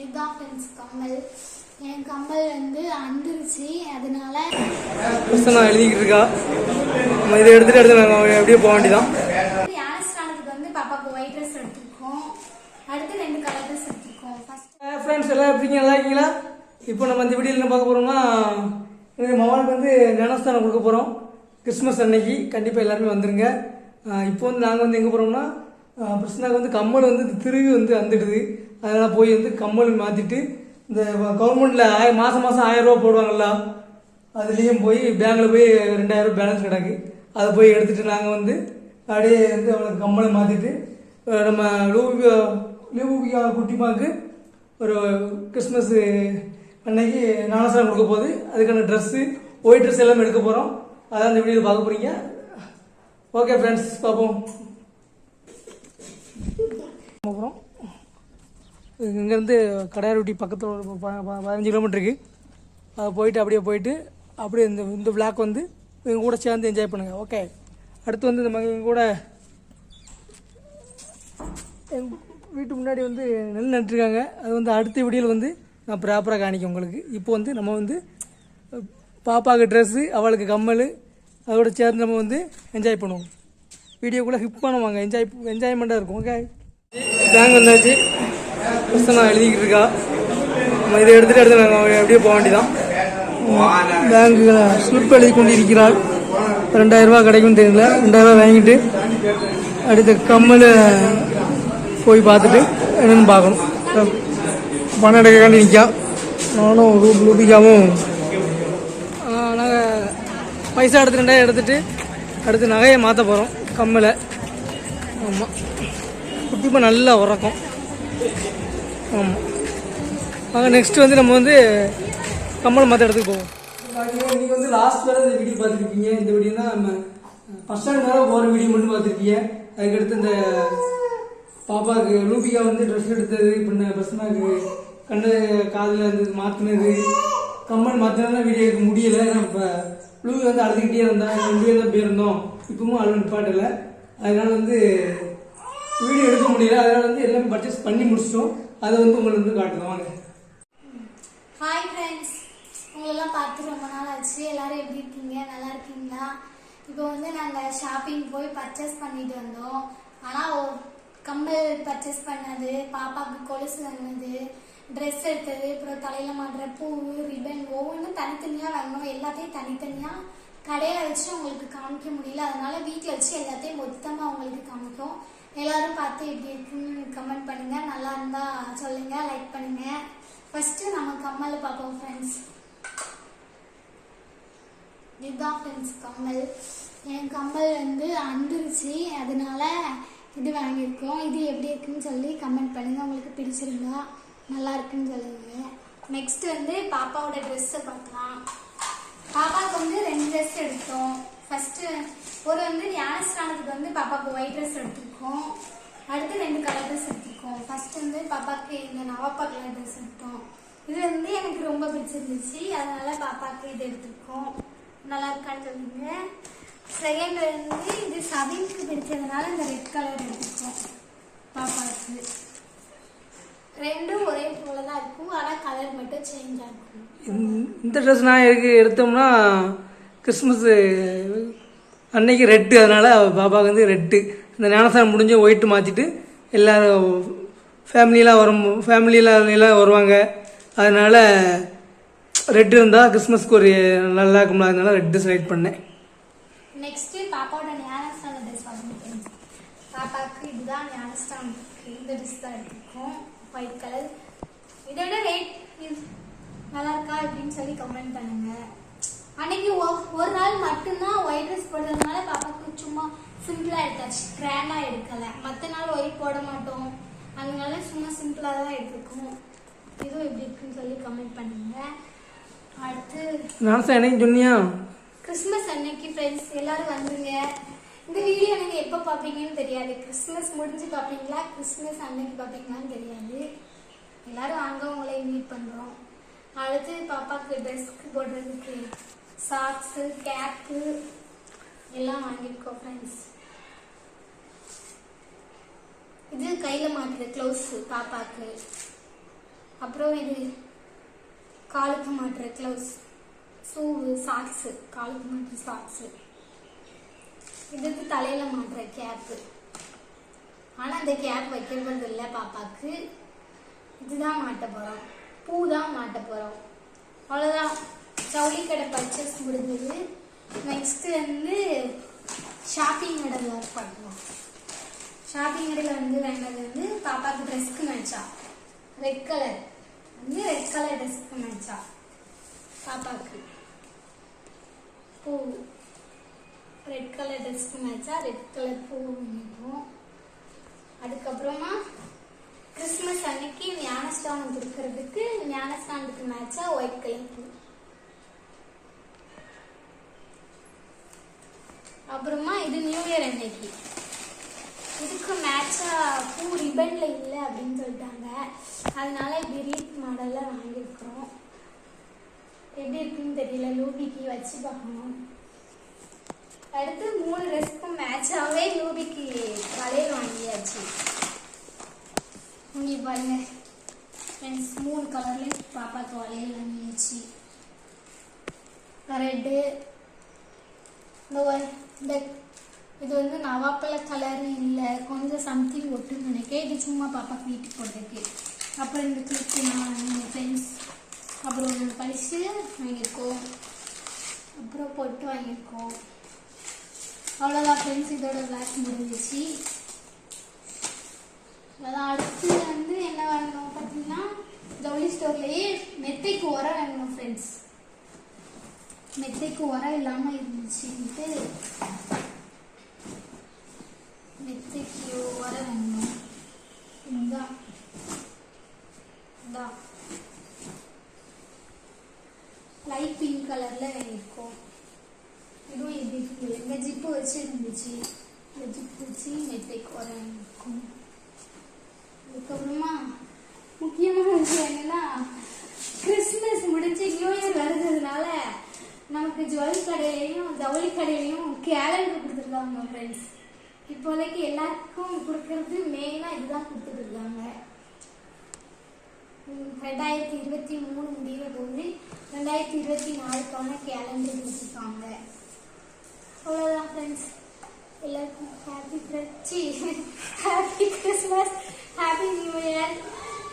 இதுதான் ஃப்ரெண்ட்ஸ் கம்மல். என் கம்மல் வந்து அந்துருச்சு அதனால கிறிஸ்தனா எழுதிக்கிட்டு இருக்கா நம்ம இதை எடுத்துட்டு எடுத்து நாங்கள் அப்படியே போக வேண்டியதான் யானஸ்தானத்துக்கு வந்து பாப்பாக்கு ஒயிட் ட்ரெஸ் எடுத்திருக்கோம். அடுத்து ரெண்டு கலர் ட்ரெஸ் எடுத்திருக்கோம். ஃபர்ஸ்ட் ஃப்ரெண்ட்ஸ் எல்லாம் எப்படிங்க நல்லா இருக்கீங்களா? இப்போ நம்ம இந்த வீடியோவில் என்ன பார்க்க போகிறோம்னா எங்கள் மகனுக்கு வந்து ஞானஸ்தானம் கொடுக்க போகிறோம் கிறிஸ்மஸ் அன்னைக்கு கண்டிப்பாக எல்லாருமே வந்துருங்க. இப்போ வந்து நாங்கள் வந்து எங்கே போகிறோம்னா கிருஷ்ணாவுக்கு வந்து கம்மல் வந்து திருவி வந்து வந்துடுது அதனால் போய் வந்து கம்மல் மாற்றிட்டு இந்த கவர்மெண்ட்டில் ஆய மாதம் மாதம் ஆயிரம் ரூபா போடுவாங்கல்ல அதுலேயும் போய் பேங்கில் போய் ரெண்டாயிரம் ரூபா பேலன்ஸ் கிடக்கு. அதை போய் எடுத்துகிட்டு நாங்கள் வந்து அப்படியே வந்து அவளுக்கு கம்மலை மாற்றிட்டு நம்ம லூபியா லூபியா குட்டிமாவுக்கு ஒரு கிறிஸ்மஸ் அன்னைக்கு நானசாரம் கொடுக்க போகுது. அதுக்கான ட்ரெஸ்ஸு ஒயிட் ட்ரெஸ் எல்லாமே எடுக்க போகிறோம் அதான் இந்த வீடியோவில் பார்க்க போகிறீங்க ஓகே ஃப்ரெண்ட்ஸ் பார்ப்போம். போகிறோம் இங்கேருந்து கடையாரூட்டி பக்கத்தில் ஒரு ப- பதினஞ்சு கிலோமீட்டருக்கு அது போயிட்டு அப்படியே போயிட்டு அப்படியே இந்த இந்த விளாக் வந்து எங்கள் கூட சேர்ந்து என்ஜாய் பண்ணுங்கள் ஓகே அடுத்து வந்து நம்ம எங்கள் கூட எங்கள் வீட்டு முன்னாடி வந்து நெல் நட்டுருக்காங்க அது வந்து அடுத்த வீடியோவில் வந்து நான் ப்ராப்பராக காணிக்க உங்களுக்கு. இப்போ வந்து நம்ம வந்து பாப்பாவுக்கு ட்ரெஸ்ஸு அவளுக்கு கம்மல் அதோட சேர்ந்து நம்ம வந்து என்ஜாய் பண்ணுவோம். வீடியோக்குள்ளே ஹிப் பண்ணுவாங்க என்ஜாய் என்ஜாய்மெண்ட்டாக இருக்கும். ஓகே பேங்க் வந்தாச்சு கிறிஸ்தனா எழுதிக்கிட்டு இருக்கா? நம்ம இதை எடுத்துகிட்டு எடுத்து நாங்கள் அப்படியே போக வேண்டியதான் பேங்க்கு ஸ்லிப் எழுதி கொண்டு இருக்கிறாள் ரெண்டாயிரம் ரூபாய் கிடைக்கும் தெரியல. ரெண்டாயிரம் ரூபாய் வாங்கிட்டு அடுத்த கம்மல் போய் பார்த்துட்டு என்னன்னு பார்க்கணும். பணம் எடுக்காண்டி நிற்கா நானும் ரூப் ரூபிகாவும் நாங்கள் பைசா எடுத்து ரெண்டாயிரம் எடுத்துட்டு அடுத்து நகையை மாற்ற போகிறோம் கம்மலை. ஆமாம் குட்டிப்பா நல்லா உறக்கம். ஆமாம் ஆக நெக்ஸ்ட் வந்து நம்ம வந்து கம்மல் மற்ற இடத்துக்கு போவோம். நீங்கள் வந்து லாஸ்ட் வரை இந்த வீடியோ பார்த்துருக்கீங்க. இந்த வீடியோ தான் நம்ம ஃபஸ்ட் ஸ்டாண்ட் வரை போகிற வீடியோ மட்டும் பார்த்துருக்கீங்க. அதுக்கடுத்து இந்த பாப்பாவுக்கு லூபிகா வந்து ட்ரெஸ் எடுத்தது பண்ண பசனாக்கு கண்ணு காதில் வந்து மாற்றினது கம்மல் மாற்றினா வீடியோ எடுக்க முடியல. ஏன்னா இப்போ லூபி வந்து அழுதுகிட்டே இருந்தா முடியாத தான் போயிருந்தோம். இப்பவும் அழுவன் பாட்டில் அதனால வந்து வீடியோ எடுக்க முடியல. அதனால வந்து எல்லாமே பர்ச்சேஸ் பண்ணி முடிச்சிட்டோம். அதை வந்து உங்களுக்கு வந்து காட்டுறோம். வாங்க. ஹாய் ஃப்ரெண்ட்ஸ் உங்களெல்லாம் பார்த்து ரொம்ப நாள் ஆச்சு. எல்லாரும் எப்படி இருக்கீங்க? நல்லா இருக்கீங்களா? இப்போ வந்து நாங்கள் ஷாப்பிங் போய் பர்ச்சேஸ் பண்ணிட்டு வந்தோம். ஆனால் கம்பல் பர்ச்சேஸ் பண்ணது பாப்பாவுக்கு கொலுசு வாங்கினது ட்ரெஸ் எடுத்தது அப்புறம் தலையில் மாட்டுற பூ ரிப்பன் ஒவ்வொன்றும் தனித்தனியாக வாங்கணும் எல்லாத்தையும் தனித்தனியாக கடையில் வச்சு உங்களுக்கு காமிக்க முடியல. அதனால வீட்டில் வச்சு எல்லாத்தையும் மொத்தமாக உங்களுக்கு காமிக்கும் எல்லாரும் பார்த்து எப்படி இருக்குன்னு கமெண்ட் பண்ணுங்க. நல்லா இருந்தா சொல்லுங்க லைக் பண்ணுங்க. ஃபர்ஸ்ட் நம்ம கம்மல் பார்ப்போம் ஃப்ரெண்ட்ஸ் இதுதான் ஃப்ரெண்ட்ஸ் கம்மல். என் கம்மல் வந்து அந்துருச்சு. அதனால இது வாங்கியிருக்கோம். இது எப்படி இருக்குன்னு சொல்லி கமெண்ட் பண்ணுங்க. உங்களுக்கு பிடிச்சிருந்தா நல்லா இருக்குன்னு சொல்லுங்க. நெக்ஸ்ட் வந்து பாப்பாவோட ட்ரெஸ்ஸை பார்க்கலாம். பாப்பாவுக்கு வந்து ரெண்டு ட்ரெஸ் எடுத்தோம். ஃபர்ஸ்ட்டு ஒரு வந்து ஞானஸ்தானத்துக்கு வந்து பாப்பாவுக்கு ஒயிட் ட்ரெஸ் எடுத்துருக்கோம். அடுத்து ரெண்டு கலர் ட்ரெஸ் எடுத்துருக்கோம். ஃபர்ஸ்ட் வந்து பாப்பாவுக்கு இந்த நவாப்பா கலர் ட்ரெஸ் எடுத்தோம். இது வந்து எனக்கு ரொம்ப பிடிச்சிருந்துச்சு. அதனால பாப்பாவுக்கு இது எடுத்துருக்கோம். நல்லா இருக்கான்னு சொல்லுங்க. செகண்ட் வந்து இது சபின்க்கு பிடிச்சதுனால இந்த ரெட் கலர் எடுத்துருக்கோம் பாப்பாவுக்கு. ரெண்டும் ஒரே போல தான் இருக்கும். ஆனால் கலர் மட்டும் சேஞ்ச் ஆகும் இந்த- ட்ரெஸ் நான் எதுக்கு எடுத்தோம்னா கிறிஸ்மஸ் அன்னைக்கு ரெட்டு அதனால் பாப்பாவுக்கு வந்து ரெட்டு இந்த ஞானசாரம் முடிஞ்சு ஒயிட்டு மாற்றிட்டு எல்லோரும் ஃபேமிலியெலாம் வரும் ஃபேமிலியில் எல்லாம் வருவாங்க. அதனால் ரெட்டு இருந்தால் கிறிஸ்மஸ்க்கு ஒரு நல்லா இருக்கும்ல அதனால ரெட்டு செலக்ட் பண்ணேன். நெக்ஸ்ட் பாப்பாவோட ஞானஸ்தான ட்ரெஸ் பார்க்கணும். பாப்பாவுக்கு இதுதான் ஞானஸ்தானம். இந்த ட்ரெஸ் தான் இருக்கும். ஒயிட் கலர் இதோட ரேட் நல்லா இருக்கா அப்படின்னு சொல்லி கமெண்ட் பண்ணுங்க. அன்னைக்கு ஒரு நாள் மட்டும்தான் ஒயிட் ட்ரெஸ் போடுறதுனால பாப்பாவுக்கு சும்மா சிம்பிளா எடுத்தாச்சு. கிராண்டா எடுக்கல. மற்ற நாள் ஒயிட் போட மாட்டோம். அதனால சும்மா சிம்பிளா தான் எடுத்துருக்கோம் இதுவும் எப்படி இருக்குன்னு சொல்லி கமெண்ட் பண்ணுங்க. அடுத்து ஞானசாரம் என்னைக்கு சொன்னியா? கிறிஸ்மஸ் அன்னைக்கு ஃப்ரெண்ட்ஸ் எல்லாரும் வந்துருங்க. இந்த வீடியோ நீங்க எப்போ பார்ப்பீங்கன்னு தெரியாது. கிறிஸ்மஸ் முடிஞ்சு பார்ப்பீங்களா? கிறிஸ்மஸ் அன்னைக்கு பார்ப்பீங்களான்னு தெரியாது. எல்லாரும் வாங்க உங்களை இன்வைட் பண்றோம். அடுத்து பாப்பாக்கு ட்ரெஸ்க்கு போடுறதுக்கு சாக்ஸு கேப்பு எல்லாம் வாங்கியிருக்கோம் ஃப்ரெண்ட்ஸ் இது கையில் மாட்டுற க்ளவுஸ் பாப்பாக்கு. அப்புறம் இது காலுக்கு மாட்டுற க்ளவுஸ் ஷூவு சாக்ஸு காலுக்கு மாட்டுற சாக்ஸு இதுக்கு தலையில மாட்டுற கேப்பு ஆனால் அந்த கேப் வைக்கிறது இல்லை பாப்பாக்கு. இதுதான் மாட்ட போகிறோம் பூ தான் மாட்ட போகிறோம் அவ்வளோதான் ஜவுளி கடை பர்ச்சேஸ் முடிஞ்சது. நெக்ஸ்ட் வந்து ஷாப்பிங் கடையில் ஒர்க் பண்ணுவோம். ஷாப்பிங் கடையில் வந்து வாங்கினது வந்து பாப்பாவுக்கு ட்ரெஸ்க்கு நினச்சா ரெட் கலர் வந்து ரெட் கலர் ட்ரெஸ்க்கு மேட்சா பாப்பாவுக்கு. பூ. ரெட் கலர் ட்ரெஸ்க்கு நினச்சா ரெட் கலர் பூ வாங்கிப்போம் அதுக்கப்புறமா கிறிஸ்மஸ் அன்னைக்கு ஞானஸ்தானம் கொடுக்கறதுக்கு ஞானஸ்தானத்துக்கு மேட்சாக ஒயிட் கலர் பூ. அப்புறமா இது நியூ இயர் அன்னைக்கு. இதுக்கு மேட்சாக பூ ரிபனில் இல்லை அப்படின்னு சொல்லிட்டாங்க. அதனால இப்படி மாடலில் மாடல்ல வாங்கியிருக்கிறோம். எப்படி இருக்குன்னு தெரியல. லூபிக்கு வச்சு பார்க்கணும். அடுத்து மூணு ட்ரெஸ்க்கும் மேட்சாகவே லூபிக்கு வளையல் வாங்கியாச்சு. இங்கே பாருங்க. ஃப்ரெண்ட்ஸ் மூணு கலர்லேயும் பாப்பாக்கு வளையல் வாங்கியாச்சு ரெட்டு இந்த இந்த இது வந்து நவாப்பழ கலர் இல்லை கொஞ்சம் சம்திங் ஒட்டுன்னு நினைக்கிறேன். இது சும்மா பாப்பாக்கு வீட்டுக்கு போடுறதுக்கு அப்புறம் இந்த கிளிப்பு நான் ஃப்ரெண்ட்ஸ் அப்புறம் பரிசு வாங்கியிருக்கோம். அப்புறம் பொட்டு வாங்கியிருக்கோம். அவ்வளோதான் ஃப்ரெண்ட்ஸ் இதோட விளாக் முடிஞ்சிச்சு. அதான் அடுத்து வந்து என்ன வாங்கணும் பார்த்தீங்கன்னா ஜவுளி ஸ்டோர்லேயே மெத்தைக்கு உரம் வாங்கணும் ஃப்ரெண்ட்ஸ் மெத்தைக்கு உரம் இல்லாமல் இருந்துச்சுன்ட்டு மெத்தைக்கு உரம் வாங்கணும் லைட் பிங்க் கலர்ல இருக்கும் இதுவும் இது இருக்கு இந்த ஜிப்பு வச்சு இருந்துச்சு இந்த ஜிப்பு வச்சு மெத்தைக்கு வர இருக்கும் அதுக்கப்புறமா முக்கியமான விஷயம் என்னன்னா கிறிஸ்மஸ் முடிஞ்சு நியூ இயர் வருதுனால நமக்கு ஜுவல் கடையிலையும் ஜவுளி கடையிலையும் கேலண்டர் கொடுத்துருக்காங்க ஃப்ரெண்ட்ஸ் இப்போதைக்கு எல்லாருக்கும் கொடுக்கறது மெயினாக இதுதான் கொடுத்துட்டு இருக்காங்க. ரெண்டாயிரத்தி இருபத்தி மூணு முடிகிற போது ரெண்டாயிரத்தி இருபத்தி நாலுக்கான கேலண்டர் கொடுத்துருக்காங்க. அவ்வளோதான் ஃப்ரெண்ட்ஸ் எல்லாருக்கும் happy ஃப்ரெண்ட்ஸி happy Christmas happy new year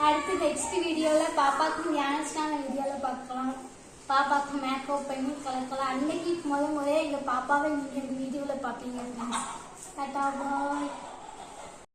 அடுத்து நெக்ஸ்ட் வீடியோவில் பாப்பாக்கு ஞானஸ்டான வீடியோவில் பார்க்கலாம். பாப்பாக்கு மேக்கப் பண்ணி கலக்கலாம் அன்னைக்கு முத முறையே எங்கள் பாப்பாவை நீங்கள் வீடியோவில் பார்ப்பீங்க ஃப்ரெண்ட்ஸ் டாட்டா பாய்